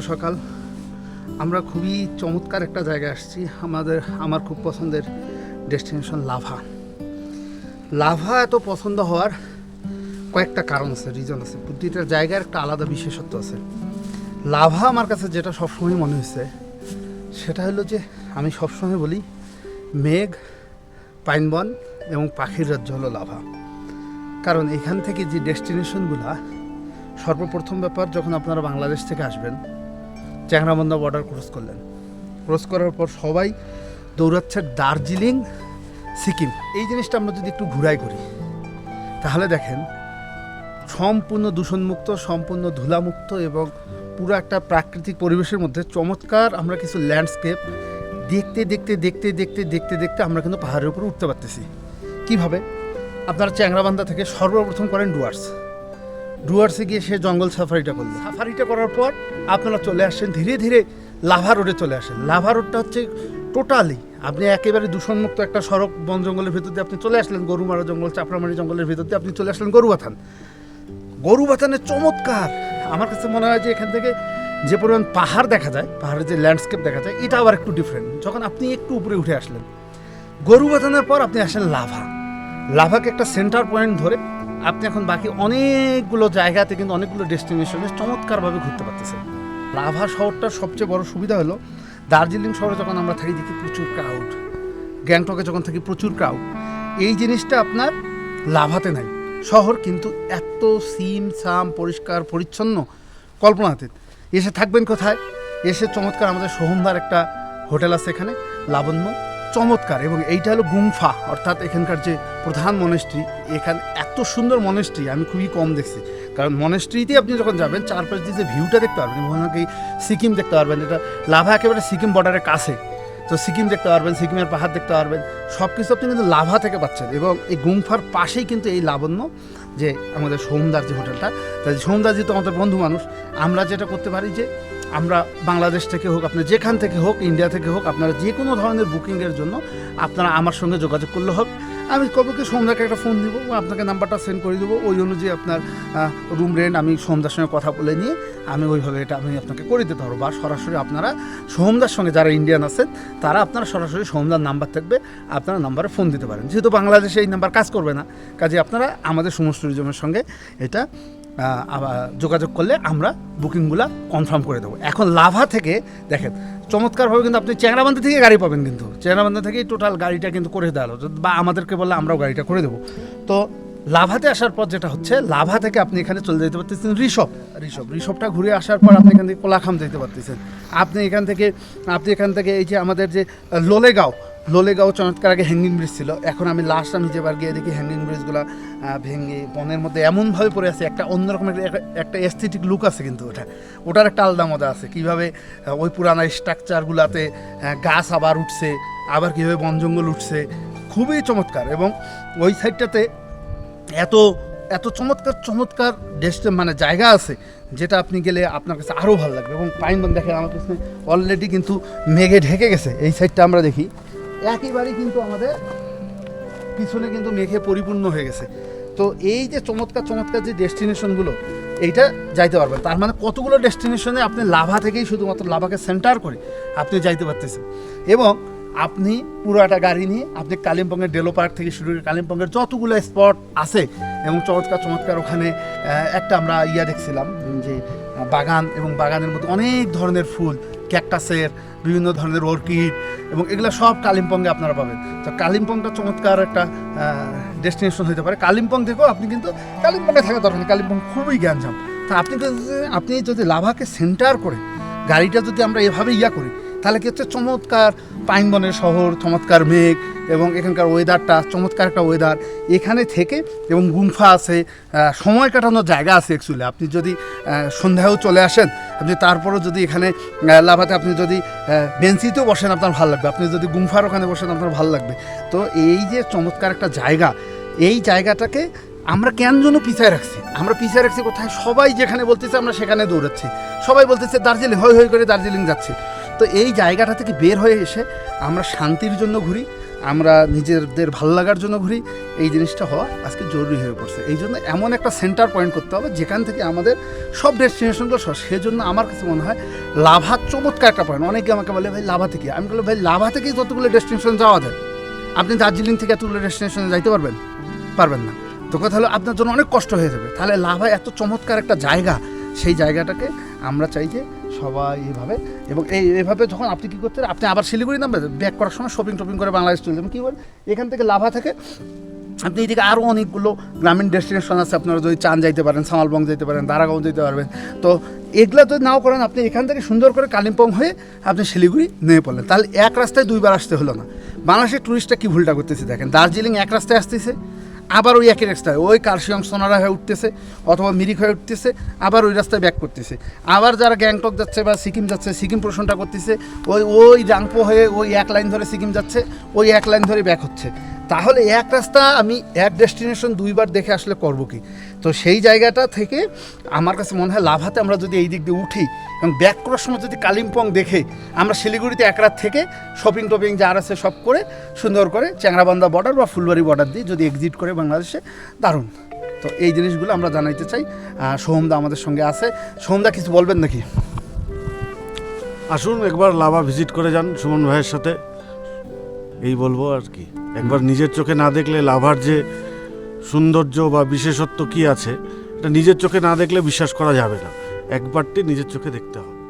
সকাল। আমরা খুবই চমৎকার একটা জায়গায় আসছি। আমাদের, আমার খুব পছন্দের ডেস্টিনেশন লাভা। লাভা এত পছন্দ হওয়ার কয়েকটা কারণ আছে রিজন আছে। প্রতিটা জায়গার একটা আলাদা বিশেষত্ব আছে। লাভা আমার কাছে যেটা সবসময় মনে হয়েছে, সেটা হলো যে আমি সবসময় বলি, মেঘ, পাইনবন এবং পাখির রাজ্য হলো লাভা। কারণ এখান থেকে যে ডেস্টিনেশনগুলা, সর্বপ্রথম ব্যাপার যখন আপনারা বাংলাদেশ থেকে আসবেন চ্যাংরাবন্ধা বর্ডার ক্রস করলেন। ক্রস করার পর সবাই দৌড়াচ্ছে দার্জিলিং, সিকিম। এই জিনিসটা আমরা যদি একটু ঘুরাই করি, তাহলে দেখেন, সম্পূর্ণ দূষণমুক্ত, সম্পূর্ণ ধুলামুক্ত এবং পুরো একটা প্রাকৃতিক পরিবেশের মধ্যে চমৎকার আমরা কিছু ল্যান্ডস্কেপ দেখতে দেখতে দেখতে দেখতে দেখতে দেখতে আমরা কিন্তু পাহাড়ের উপরে উঠতে পারতেছি। কীভাবে? আপনারা চ্যাংরাবান্ধা থেকে সর্বপ্রথম করেন ডুয়ার্স। ডুয়ার্সে গিয়ে সে জঙ্গল সাফারিটা করলেন সাফারিটা করার পর আপনারা চলে আসেন ধীরে ধীরে লাভা রোডে চলে আসেন। লাভা রোডটা হচ্ছে টোটালি আপনি একেবারে দূষণমুক্ত একটা সড়ক, বন জঙ্গলের ভিতর দিয়ে আপনি চলে আসলেন, গরুমারা জঙ্গল, চাপড়ামারি জঙ্গলের ভিতর দিয়ে আপনি চলে আসলেন গরুবাথান। গরুবাথানের চমৎকার! আমার কাছে মনে হয় যে এখান থেকে যে পরিমাণ পাহাড় দেখা যায়, পাহাড়ের যে ল্যান্ডস্কেপ দেখা যায়, এটা আবার একটু ডিফারেন্ট যখন আপনি একটু উপরে উঠে আসলেন, গরুবাথানের পর আপনি আসেন লাভা। লাভাকে একটা সেন্টার পয়েন্ট ধরে আপনি এখন বাকি অনেকগুলো জায়গাতে কিন্তু অনেকগুলো ডেস্টিনেশনে চমৎকারভাবে ঘুরতে পারতেছেন। লাভা শহরটার সবচেয়ে বড় সুবিধা হলো, দার্জিলিং শহরে যখন আমরা থাকি দেখি প্রচুর ক্রাউড গ্যাংটকে যখন থাকি প্রচুর ক্রাউড এই জিনিসটা আপনার লাভাতে নাই। শহর কিন্তু এত সিম সাম, পরিষ্কার, পরিচ্ছন্ন কল্পনাতে। এসে থাকবেন কোথায়? এসে চমৎকার আমাদের সোহমদার একটা হোটেল আছে এখানে, লাবণ্য। চমৎকার এবং এইটা হলো গুমফা, অর্থাৎ এখানকার যে প্রধান মনেস্ট্রি এখানে এত সুন্দর মনেস্ট্রি আমি খুবই কম দেখছি। কারণ মনেস্ট্রিতে আপনি যখন যাবেন, চারপাশ দিয়ে যে ভিউটা দেখতে পারবেন হয় সিকিম দেখতে পারবেন এটা লাভা একেবারে সিকিম বর্ডারের কাছে। তো সিকিম দেখতে পারবেন, সিকিমের পাহাড় দেখতে পারবেন সব কিছু আপনি কিন্তু লাভা থেকে পাচ্ছেন। এবং এই গুমফার পাশেই কিন্তু এই লাবণ্য, যে আমাদের সোমদার যে হোটেলটা, তাই সোমদার যেহেতু আমাদের বন্ধু মানুষ। আমরা যেটা করতে পারি যে আমরা বাংলাদেশ থেকে হোক, আপনার যেখান থেকে হোক ইন্ডিয়া থেকে হোক, আপনারা যে কোনো ধরনের বুকিংয়ের জন্য আপনারা আমার সঙ্গে যোগাযোগ করলে হবে আমি কবে কি সন্ধ্যাকে একটা ফোন দিব আপনাকে নাম্বারটা সেন্ড করে দেবো। ওই অনুযায়ী আপনার রুম রেন্ট আমি সোমদার সঙ্গে কথা বলে নিয়ে আমি ওইভাবে এটা আমি আপনাকে করে দিতে পারব। বা সরাসরি আপনারা সোমদার সঙ্গে যারা ইন্ডিয়ান আছেন, তারা আপনারা সরাসরি সোমদার নাম্বার থাকবে, আপনারা নাম্বারে ফোন দিতে পারেন। যেহেতু বাংলাদেশে এই নাম্বার কাজ করবে না, কাজে আপনারা আমাদের সমস্ত ট্যুরিজমের সঙ্গে এটা যোগাযোগ করলে আমরা বুকিংগুলো কনফার্ম করে দেবো। এখন লাভা থেকে দেখেন, চমৎকারভাবে কিন্তু আপনি চ্যাংরাবান্ধা থেকে গাড়ি পাবেন কিন্তু। চ্যাংরাবান্ধা থেকেই টোটাল গাড়িটা কিন্তু করে দেওয়া হলো। বা আমাদেরকে বললে আমরাও গাড়িটা করে দেবো। তো লাভাতে আসার পর যেটা হচ্ছে, লাভা থেকে আপনি এখানে চলে যেতে পারতেছেন ঋষভ ঋষভ ঋষভটা ঘুরে আসার পর আপনি এখান থেকে কোলাখাম যেতে পারতেছেন। আপনি এখান থেকে, আপনি এখান থেকে এই যে আমাদের যে লোলেগাঁও লোলেগাঁও চমৎকার আগে হ্যাঙ্গিং ব্রিজ ছিল। এখন আমি লাস্ট আমি যেবার গিয়ে দেখি হ্যাঙ্গিং ব্রিজগুলো ভেঙে বনের মধ্যে এমনভাবে পড়ে আছে, একটা অন্যরকম একটা- এস্থেটিক লুক আছে কিন্তু ওটা। ওটার একটা আলাদা মজা আছে, কীভাবে ওই পুরানা স্ট্রাকচারগুলোতে গাছ আবার উঠছে, আবার কীভাবে বন জঙ্গল উঠছে, খুবই চমৎকার। এবং ওই সাইডটাতে এত এত চমৎকার চমৎকার ডেস্টে মানে জায়গা আছে, যেটা আপনি গেলে আপনার কাছে আরও ভালো লাগবে। এবং পাইন দেখেন, আমার কাছে অলরেডি কিন্তু মেঘে ঢেকে গেছে। এই সাইডটা আমরা দেখি। একেবারেই কিন্তু আমাদের পিছনে কিন্তু মেঘে পরিপূর্ণ হয়ে গেছে। তো এই যে চমৎকার চমৎকার যে ডেস্টিনেশনগুলো, এইটা যাইতে পারবেন। তার মানে কতগুলো ডেস্টিনেশনে আপনি লাভা থেকেই শুধুমাত্র লাভাকে সেন্টার করে আপনি যাইতে পারতেছেন। এবং আপনি পুরো একটা গাড়ি নিয়ে আপনি কালিম্পংয়ের ডেলো পার্ক থেকে শুরু করে কালিম্পংয়ের যতগুলো স্পট আছে এবং চমৎকার চমৎকার ওখানে একটা আমরা ইয়া দেখছিলাম যে বাগান এবং বাগানের মধ্যে অনেক ধরনের ফুল ক্যাকটাসের, বিভিন্ন ধরনের অর্কিড এবং এগুলো সব কালিম্পংয়ে আপনারা পাবেন। তো কালিম্পংটা চমৎকার একটা ডেস্টিনেশন হতে পারে। কালিম্পং থেকেও আপনি কিন্তু কালিম্পংয়ে থাকা দরকার কালিম্পং খুবই জ্ঞানজাম। তা আপনি আপনি যদি লাভাকে সেন্টার করে, গাড়িটা যদি আমরা এভাবে ইয়া করি তাহলে কি হচ্ছে? চমৎকার পাইনবনের শহর, চমৎকার মেঘ এবং এখানকার ওয়েদারটা চমৎকার একটা ওয়েদার এখানে থেকে এবং গুমফা আছে সময় কাটানোর জায়গা আছে অ্যাকচুয়ালি আপনি যদি সন্ধ্যায়ও চলে আসেন, আপনি তারপরও যদি এখানে লাভাতে আপনি যদি বেঞ্চিতেও বসেন, আপনার ভালো লাগবে। আপনি যদি গুমফার ওখানে বসেন, আপনার ভালো লাগবে। তো এই যে চমৎকার একটা জায়গা, এই জায়গাটাকে আমরা কেন জন্য পিছায় রাখছি? আমরা পিছিয়ে রাখছি কোথায়? সবাই যেখানে বলতেছে আমরা সেখানে দৌড়াচ্ছি। সবাই বলতেছে দার্জিলিং হই হই করে দার্জিলিং যাচ্ছি। তো এই জায়গাটা থেকে বের হয়ে এসে আমরা শান্তির জন্য ঘুরি, আমরা নিজেদের ভালো লাগার জন্য ঘুরি। এই জিনিসটা হওয়া আজকে জরুরি হয়ে পড়ছে। এই জন্য এমন একটা সেন্টার পয়েন্ট করতে হবে, যেখান থেকে আমাদের সব ডেস্টিনেশনগুলো সেজন্য আমার কাছে মনে হয় লাভা চমৎকার একটা পয়েন্ট অনেকে আমাকে বলে, ভাই, লাভা থেকে? আমি বলি ভাই, লাভা থেকেই যতগুলো ডেস্টিনেশন যাওয়া যায়। আপনি দার্জিলিং থেকে এতগুলো ডেস্টিনেশনে যাইতে পারবেন? পারবেন না। তো কথা হলো, আপনার জন্য অনেক কষ্ট হয়ে যাবে। তাহলে লাভা এত চমৎকার একটা জায়গা সেই জায়গাটাকে আমরা চাই যে সবাই এভাবে এবং এই এইভাবে যখন আপনি কী করতে আপনি আবার শিলিগুড়ি নামবেন ব্যাক করার সময় শপিং টপিং করে বাংলাদেশ চলে যাবেন। কী করেন এখান থেকে লাভা থেকে আপনি এদিকে আরও অনেকগুলো গ্রামীণ ডেস্টিনেশন আছে, আপনারা যদি চান যাইতে পারেন, সামালবং যেতে পারেন, দারাগাঁও যেতে পারবেন। তো এগুলো যদি নাও করেন, আপনি এখান থেকে সুন্দর করে কালিম্পং হয়ে আপনি শিলিগুড়ি নেমে পড়লেন। তাহলে এক রাস্তায় দুইবার আসতে হলো না। বাংলাদেশের টুরিস্টটা কী ভুলটা করতেছে দেখেন? দার্জিলিং এক রাস্তায় আসতেছে আবার ওই একই রাস্তায়। ওই কার্শিয়ং সোনারা হয়ে উঠতেছে, অথবা মিরিক হয়ে উঠতেছে, আবার ওই রাস্তায় ব্যাক করতেছে। আবার যারা গ্যাংটক যাচ্ছে বা সিকিম যাচ্ছে, সিকিম প্রশ্নটা করতেছে, ওই ওই জাংপো হয়ে ওই এক লাইন ধরে সিকিম যাচ্ছে, ওই এক লাইন ধরে ব্যাক হচ্ছে। তাহলে এক রাস্তা আমি এক ডেস্টিনেশন দুইবার দেখে আসলে করব কি? তো সেই জায়গাটা থেকে আমার কাছে মনে হয় লাভাতে আমরা যদি এই দিক দিয়ে উঠি এবং ব্যাক করার সময় যদি কালিম্পং দেখে, আমরা শিলিগুড়িতে এক রাত থেকে শপিং টপিং যা আছে সব করে সুন্দর করে চ্যাংরাবান্ধা বর্ডার বা ফুলবাড়ি বর্ডার দিয়ে যদি এক্সিট করে বাংলাদেশে, দারুণ। তো এই জিনিসগুলো আমরা জানাইতে চাই। সোহমদা আমাদের সঙ্গে আছে। সোহমদা, কিছু বলবেন নাকি? আসুন, একবার লাভা ভিজিট করে যান সুমন ভাইয়ের সাথে। এই বলব আর কি। একবার নিজের চোখে না দেখলে লাভার যে সৌন্দর্য বা বিশেষত্ব কি আছে, এটা নিজের চোখে না দেখলে বিশ্বাস করা যাবে না। একবারটি নিজের চোখে দেখতে হবে।